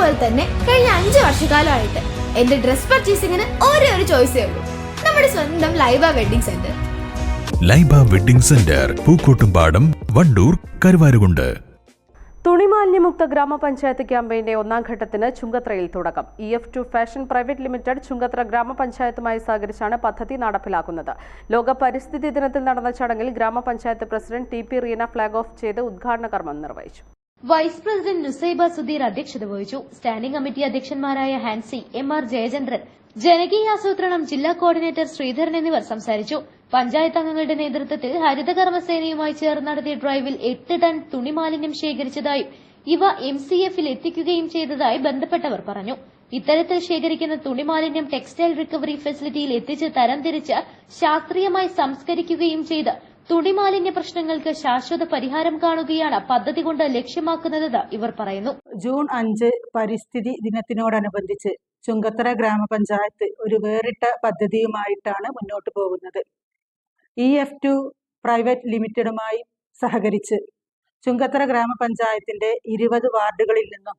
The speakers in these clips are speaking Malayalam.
പോലെ തന്നെ കഴിഞ്ഞ അഞ്ച് വർഷക്കാലമായിട്ട് എന്റെ ഡ്രസ് പർച്ചേസിങ്ങിന് ഒരേ ഒരു ചോയ്സേ ഉള്ളൂ. നമ്മുടെ സ്വന്തം Laiba wedding centre Laiba wedding centre Pookkottumpadam Wandoor Karuvarakundu. തുണിമാലിന്യമുക്ത ഗ്രാമപഞ്ചായത്ത് ക്യാമ്പയിന്റെ ഒന്നാം ഘട്ടത്തിന് ചുങ്കത്രയിൽ തുടക്കം. E F two fashion private limited Chungathara ഗ്രാമപഞ്ചായത്തുമായി സഹകരിച്ചാണ് പദ്ധതി നടപ്പിലാക്കുന്നത്. ലോക പരിസ്ഥിതി ദിനത്തിൽ നടന്ന ചടങ്ങിൽ ഗ്രാമപഞ്ചായത്ത് president T P Reena flag off ചെയ്ത് ഉദ്ഘാടന കർമ്മം നിർവഹിച്ചു. വൈസ് പ്രസിഡന്റ് നുസൈബ സുധീർ അധ്യക്ഷത വഹിച്ചു. സ്റ്റാൻഡിംഗ് കമ്മിറ്റി അധ്യക്ഷന്മാരായ ഹാൻസി എം ആർ ജയചന്ദ്രൻ ജനകീയ ആസൂത്രണം ജില്ലാ കോർഡിനേറ്റർ ശ്രീധരൻ എന്നിവർ സംസാരിച്ചു. പഞ്ചായത്ത് അംഗങ്ങളുടെ നേതൃത്വത്തിൽ ഹരിതകർമ്മസേനയുമായി ചേർന്ന് നടത്തിയ ഡ്രൈവിൽ എട്ട് ടൺ തുണിമാലിന്യം ശേഖരിച്ചതായും ഇവ എം സി എഫിൽ എത്തിക്കുകയും ചെയ്തതായി ബന്ധപ്പെട്ടവർ പറഞ്ഞു. ഇത്തരത്തിൽ ശേഖരിക്കുന്ന തുണിമാലിന്യം ടെക്സ്റ്റൈൽ റിക്കവറി ഫെസിലിറ്റിയിൽ എത്തിച്ച് തരംതിരിച്ച് ശാസ്ത്രീയമായി സംസ്കരിക്കുകയും ചെയ്ത് തുണിമാലിന്യ പ്രശ്നങ്ങൾക്ക് ശാശ്വത പരിഹാരം കാണുകയാണ് പദ്ധതി കൊണ്ട് ലക്ഷ്യമാക്കുന്നതെന്ന് ഇവർ പറയുന്നു. ജൂൺ അഞ്ച് പരിസ്ഥിതി ദിനത്തിനോടനുബന്ധിച്ച് ചുങ്കത്തറ ഗ്രാമപഞ്ചായത്ത് ഒരു വേറിട്ട പദ്ധതിയുമായിട്ടാണ് മുന്നോട്ട് പോകുന്നത്. ഇ എഫ് ടു പ്രൈവറ്റ് ലിമിറ്റഡുമായി സഹകരിച്ച് ചുങ്കത്തറ ഗ്രാമപഞ്ചായത്തിന്റെ ഇരുപത് വാർഡുകളിൽ നിന്നും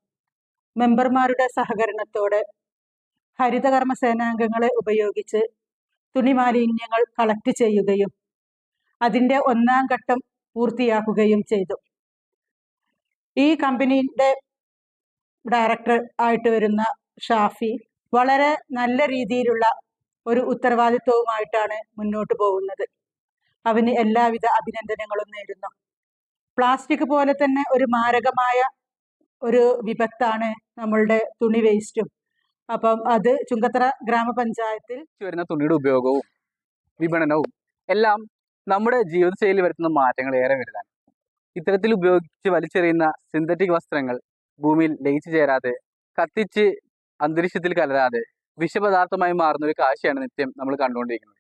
മെമ്പർമാരുടെ സഹകരണത്തോടെ ഹരിതകർമ്മ സേനാംഗങ്ങളെ ഉപയോഗിച്ച് തുണിമാലിന്യങ്ങൾ കളക്ട് ചെയ്യുകയും അതിന്റെ ഒന്നാം ഘട്ടം പൂർത്തിയാക്കുകയും ചെയ്തു. ഈ കമ്പനിയുടെ ഡയറക്ടർ ആയിട്ട് വരുന്ന ഷാഫി വളരെ നല്ല രീതിയിലുള്ള ഒരു ഉത്തരവാദിത്വവുമായിട്ടാണ് മുന്നോട്ട് പോകുന്നത്. അവന് എല്ലാവിധ അഭിനന്ദനങ്ങളും നേരുന്നു. പ്ലാസ്റ്റിക് പോലെ തന്നെ ഒരു മാരകമായ ഒരു വിപത്താണ് നമ്മളുടെ തുണി വേസ്റ്റും. അപ്പം അത് ചുങ്കത്തറ ഗ്രാമപഞ്ചായത്തിൽ വരുന്ന തുണിയുടെ ഉപയോഗവും വിപണനവും എല്ലാം നമ്മുടെ ജീവിതശൈലി വരുത്തുന്ന മാറ്റങ്ങൾ ഏറെ വലുതാണ്. ഇത്തരത്തിൽ ഉപയോഗിച്ച് വലിച്ചെറിയുന്ന സിന്തറ്റിക് വസ്ത്രങ്ങൾ ഭൂമിയിൽ ലയിച്ചു ചേരാതെ കത്തിച്ച് അന്തരീക്ഷത്തിൽ കലരാതെ വിഷപദാർത്ഥമായി മാറുന്ന ഒരു കാഴ്ചയാണ് നിത്യം നമ്മൾ കണ്ടുകൊണ്ടിരിക്കുന്നത്.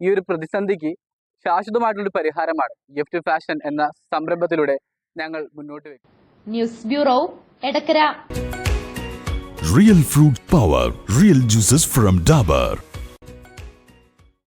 ഈ ഒരു പ്രതിസന്ധിക്ക് ശാശ്വതമായിട്ടുള്ള പരിഹാരമാണ് ഗിഫ്റ്റ് ഫാഷൻ എന്ന സംരംഭത്തിലൂടെ ഞങ്ങൾ മുന്നോട്ട് വെക്കുന്നത് news bureau Edakkara. Real fruit power real juices from Dabur